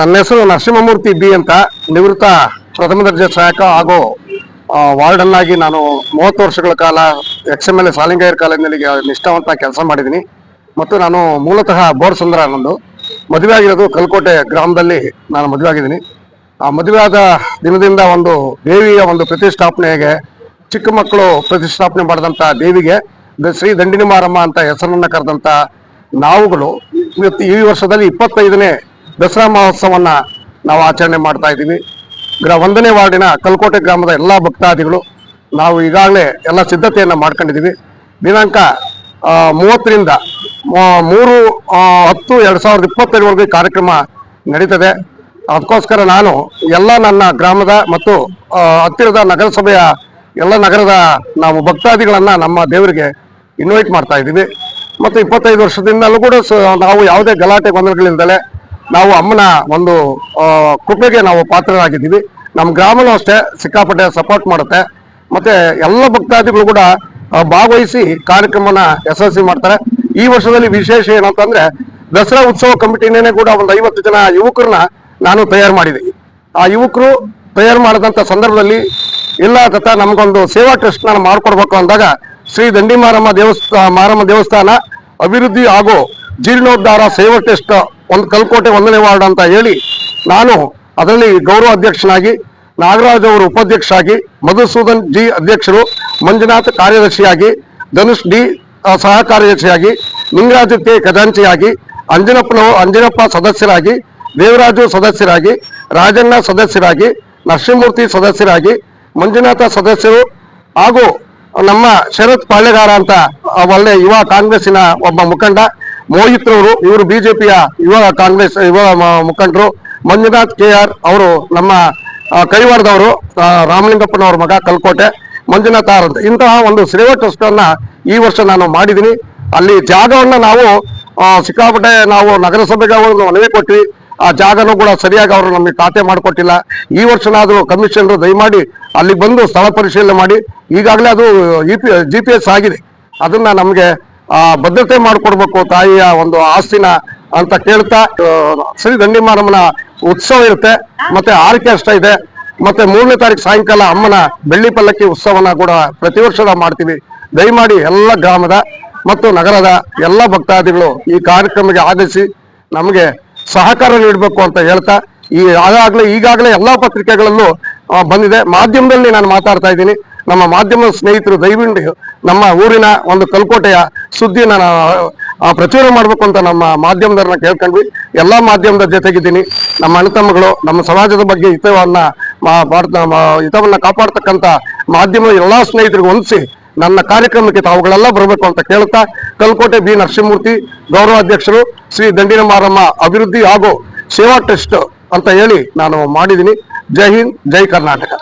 ನನ್ನ ಹೆಸರು ನರಸಿಂಹಮೂರ್ತಿ ಬಿ ಅಂತ. ನಿವೃತ್ತ ಪ್ರಥಮ ದರ್ಜೆ ಸಹಾಯಕ ಹಾಗೂ ವಾರ್ಡನ್ ಆಗಿ ನಾನು ಮೂವತ್ತು ವರ್ಷಗಳ ಕಾಲ ಎಕ್ಸ್ ಎಂ ಎಲ್ ಎ ಸಾಲಿಂಗಯ್ಯರ್ ಕಾಲೇಜಿನಲ್ಲಿ ನಿಷ್ಠಾವಂತ ಕೆಲಸ ಮಾಡಿದ್ದೀನಿ. ಮತ್ತು ನಾನು ಮೂಲತಃ ಬೋರ್ ಸುಂದರ ನಂದು ಮದುವೆ ಆಗಿರೋದು ಕಲ್ಕೋಟೆ ಗ್ರಾಮದಲ್ಲಿ ನಾನು ಮದುವೆ ಆಗಿದ್ದೀನಿ. ಆ, ಮದುವೆ ದಿನದಿಂದ ಒಂದು ದೇವಿಯ ಒಂದು ಪ್ರತಿಷ್ಠಾಪನೆಗೆ, ಚಿಕ್ಕ ಮಕ್ಕಳು ಪ್ರತಿಷ್ಠಾಪನೆ ಮಾಡಿದಂಥ ದೇವಿಗೆ ಶ್ರೀ ದಂಡಿನಿ ಮಾರಮ್ಮ ಅಂತ ಹೆಸರನ್ನು ಕರೆದಂಥ ನಾವುಗಳು ಇವತ್ತು ಈ ವರ್ಷದಲ್ಲಿ ಇಪ್ಪತ್ತೈದನೇ ದಸರಾ ಮಹೋತ್ಸವವನ್ನು ನಾವು ಆಚರಣೆ ಮಾಡ್ತಾ ಇದ್ದೀವಿ. ಗ್ರ, ಒಂದನೇ ವಾರ್ಡಿನ ಕಲ್ಕೋಟೆ ಗ್ರಾಮದ ಎಲ್ಲ ಭಕ್ತಾದಿಗಳು ನಾವು ಈಗಾಗಲೇ ಎಲ್ಲ ಸಿದ್ಧತೆಯನ್ನು ಮಾಡ್ಕೊಂಡಿದ್ದೀವಿ. ದಿನಾಂಕ ಮೂವತ್ತರಿಂದ ಮೂರು ಹತ್ತು ಎರಡು ಸಾವಿರದ ಇಪ್ಪತ್ತೈದರವರೆಗೂ ಈ ಕಾರ್ಯಕ್ರಮ ನಡೀತದೆ. ಅದಕ್ಕೋಸ್ಕರ ನಾನು ಎಲ್ಲ ನನ್ನ ಗ್ರಾಮದ ಮತ್ತು ಹತ್ತಿರದ ನಗರಸಭೆಯ ಎಲ್ಲ ನಗರದ ನಾವು ಭಕ್ತಾದಿಗಳನ್ನು ನಮ್ಮ ದೇವರಿಗೆ ಇನ್ವೈಟ್ ಮಾಡ್ತಾ ಇದ್ದೀವಿ. ಮತ್ತು ಇಪ್ಪತ್ತೈದು ವರ್ಷದಿಂದಲೂ ಕೂಡ ನಾವು ಯಾವುದೇ ಗಲಾಟೆ ಗೊಂದಲಗಳಿಂದಲೇ ನಾವು ಅಮ್ಮನ ಒಂದು ಕೃಪೆಗೆ ನಾವು ಪಾತ್ರರಾಗಿದ್ದೀವಿ. ನಮ್ಮ ಗ್ರಾಮನೂ ಅಷ್ಟೇ ಸಿಕ್ಕಾಪಟ್ಟೆ ಸಪೋರ್ಟ್ ಮಾಡುತ್ತೆ. ಮತ್ತೆ ಎಲ್ಲ ಭಕ್ತಾದಿಗಳು ಕೂಡ ಭಾಗವಹಿಸಿ ಕಾರ್ಯಕ್ರಮನ ಯಶಸ್ವಿ ಮಾಡ್ತಾರೆ. ಈ ವರ್ಷದಲ್ಲಿ ವಿಶೇಷ ಏನಂತಂದ್ರೆ, ದಸರಾ ಉತ್ಸವ ಕಮಿಟಿನೇ ಕೂಡ ಒಂದು ಐವತ್ತು ಜನ ಯುವಕರನ್ನ ನಾನು ತಯಾರು ಮಾಡಿದೆ. ಆ ಯುವಕರು ತಯಾರು ಮಾಡಿದಂಥ ಸಂದರ್ಭದಲ್ಲಿ ಇಲ್ಲ ತತ ನಮ್ಗೊಂದು ಸೇವಾ ಟ್ರಸ್ಟ್ ನಾನು ಮಾಡ್ಕೊಡ್ಬೇಕು ಅಂದಾಗ, ಶ್ರೀ ದಂಡಿ ಮಾರಮ್ಮ ದೇವಸ್ಥಾನ ಮಾರಮ್ಮ ದೇವಸ್ಥಾನ ಅಭಿವೃದ್ಧಿ ಹಾಗೂ ಜೀರ್ಣೋದ್ಧಾರ ಸೇವಾ ಟ್ರಸ್ಟ್ ಒಂದು ಕಲ್ಕೋಟೆ ಒಂದನೇ ವಾರ್ಡ್ ಅಂತ ಹೇಳಿ ನಾನು ಅದರಲ್ಲಿ ಗೌರವ ಅಧ್ಯಕ್ಷನಾಗಿ, ನಾಗರಾಜ್ ಅವರು ಉಪಾಧ್ಯಕ್ಷರಾಗಿ, ಮಧುಸೂದನ್ ಜಿ ಅಧ್ಯಕ್ಷರು, ಮಂಜುನಾಥ್ ಕಾರ್ಯದರ್ಶಿಯಾಗಿ, ಧನುಷ್ ಡಿ ಸಹ ಕಾರ್ಯದರ್ಶಿಯಾಗಿ ನಿಂಗರಾಜ್ ಕೆ ಖಜಾಂಚಿಯಾಗಿ ಅಂಜನಪ್ಪನವರು ಅಂಜನಪ್ಪ ಸದಸ್ಯರಾಗಿ, ದೇವರಾಜು ಸದಸ್ಯರಾಗಿ, ರಾಜಣ್ಣ ಸದಸ್ಯರಾಗಿ, ನರಸಿಂಹಮೂರ್ತಿ ಸದಸ್ಯರಾಗಿ, ಮಂಜುನಾಥ ಸದಸ್ಯರು ಹಾಗೂ ನಮ್ಮ ಶರತ್ ಪಾಳೆಗಾರ ಅಂತ ಒಳ್ಳೆ ಯುವ ಕಾಂಗ್ರೆಸ್ಸಿನ ಒಬ್ಬ ಮುಖಂಡ ಮೋಹಿತ್ರವರು, ಇವರು ಬಿಜೆಪಿಯ ಯುವ ಕಾಂಗ್ರೆಸ್, ಯುವ ಮುಖಂಡರು. ಮಂಜುನಾಥ್ ಕೆ ಆರ್ ಅವರು ನಮ್ಮ ಕೈವಾರದವರು ರಾಮಲಿಂಗಪ್ಪನವ್ರ ಮಗ ಕಲ್ಕೋಟೆ. ಮಂಜುನಾಥ್ ಆರ್ ಅಂತ. ಇಂತಹ ಒಂದು ಸೇವಾ ಟ್ರಸ್ಟ್ ಅನ್ನ ಈ ವರ್ಷ ನಾನು ಮಾಡಿದ್ದೀನಿ. ಅಲ್ಲಿ ಜಾಗವನ್ನ ನಾವು ಸಿಕ್ಕಾಪಟ್ಟೆ ನಾವು ನಗರಸಭೆಗೆ ಒಂದು ಮನವಿ ಕೊಟ್ವಿ. ಆ ಜಾಗನೂ ಕೂಡ ಸರಿಯಾಗಿ ಅವರು ನಮಗೆ ಖಾತೆ ಮಾಡಿಕೊಟ್ಟಿಲ್ಲ. ಈ ವರ್ಷನಾದರೂ ಕಮಿಷನರ್ ದಯಮಾಡಿ ಅಲ್ಲಿ ಬಂದು ಸ್ಥಳ ಪರಿಶೀಲನೆ ಮಾಡಿ. ಈಗಾಗಲೇ ಅದು E P, G P S ಆಗಿದೆ. ಅದನ್ನ ನಮಗೆ ಆ, ಭದ್ರತೆ ಮಾಡಿಕೊಡ್ಬೇಕು ತಾಯಿಯ ಒಂದು ಆಸ್ತಿನ ಅಂತ ಕೇಳ್ತಾ ಶ್ರೀ ದಂಡಿ ಮಾರಮ್ಮನ ಉತ್ಸವ ಇರುತ್ತೆ. ಮತ್ತೆ ಆರ್ಕೆಸ್ಟ್ರಾ ಇದೆ. ಮತ್ತೆ ಮೂರನೇ ತಾರೀಕು ಸಾಯಂಕಾಲ ಅಮ್ಮನ ಬೆಳ್ಳಿ ಪಲ್ಲಕ್ಕಿ ಉತ್ಸವನ ಕೂಡ ಪ್ರತಿ ವರ್ಷ ನಾವು ಮಾಡ್ತೀವಿ. ದಯಮಾಡಿ ಎಲ್ಲ ಗ್ರಾಮದ ಮತ್ತು ನಗರದ ಎಲ್ಲ ಭಕ್ತಾದಿಗಳು ಈ ಕಾರ್ಯಕ್ರಮಕ್ಕೆ ಆಗಮಿಸಿ ನಮಗೆ ಸಹಕಾರ ನೀಡಬೇಕು ಅಂತ ಹೇಳ್ತಾ, ಈ ಆಗಾಗಲೇ ಈಗಾಗಲೇ ಎಲ್ಲಾ ಪತ್ರಿಕೆಗಳಲ್ಲೂ ಬಂದಿದೆ. ಮಾಧ್ಯಮದಲ್ಲಿ ನಾನು ಮಾತಾಡ್ತಾ ಇದ್ದೀನಿ. ನಮ್ಮ ಮಾಧ್ಯಮ ಸ್ನೇಹಿತರು ದಯವಿಟ್ಟು ನಮ್ಮ ಊರಿನ ಒಂದು ಕಲ್ಕೋಟೆಯ ಸುದ್ದಿನ ಪ್ರಚುರ ಮಾಡಬೇಕು ಅಂತ ನಮ್ಮ ಮಾಧ್ಯಮದವ್ರನ್ನ ಕೇಳ್ಕೊಂಡ್ವಿ. ಎಲ್ಲಾ ಮಾಧ್ಯಮದ ಜೊತೆಗಿದ್ದೀನಿ. ನಮ್ಮ ಅಣ್ಣತಮ್ಮಗಳು, ನಮ್ಮ ಸಮಾಜದ ಬಗ್ಗೆ ಹಿತವನ್ನ ಹಿತವನ್ನ ಕಾಪಾಡ್ತಕ್ಕಂತ ಮಾಧ್ಯಮ ಎಲ್ಲಾ ಸ್ನೇಹಿತರಿಗೆ ಹೊಂದಿಸಿ ನನ್ನ ಕಾರ್ಯಕ್ರಮಕ್ಕೆ ತಾವುಗಳೆಲ್ಲ ಬರಬೇಕು ಅಂತ ಕೇಳುತ್ತಾ ಕಲ್ಕೋಟೆ ಬಿ ನರಸಿಂಹಮೂರ್ತಿ, ಗೌರವ ಅಧ್ಯಕ್ಷರು ಶ್ರೀ ದಂಡಿನ ಮಾರಮ್ಮ ಅಭಿವೃದ್ಧಿ ಹಾಗೂ ಸೇವಾ ಟ್ರಸ್ಟ್ ಅಂತ ಹೇಳಿ ನಾನು ಮಾಡಿದ್ದೀನಿ. ಜೈ ಹಿಂದ್, ಜೈ ಕರ್ನಾಟಕ.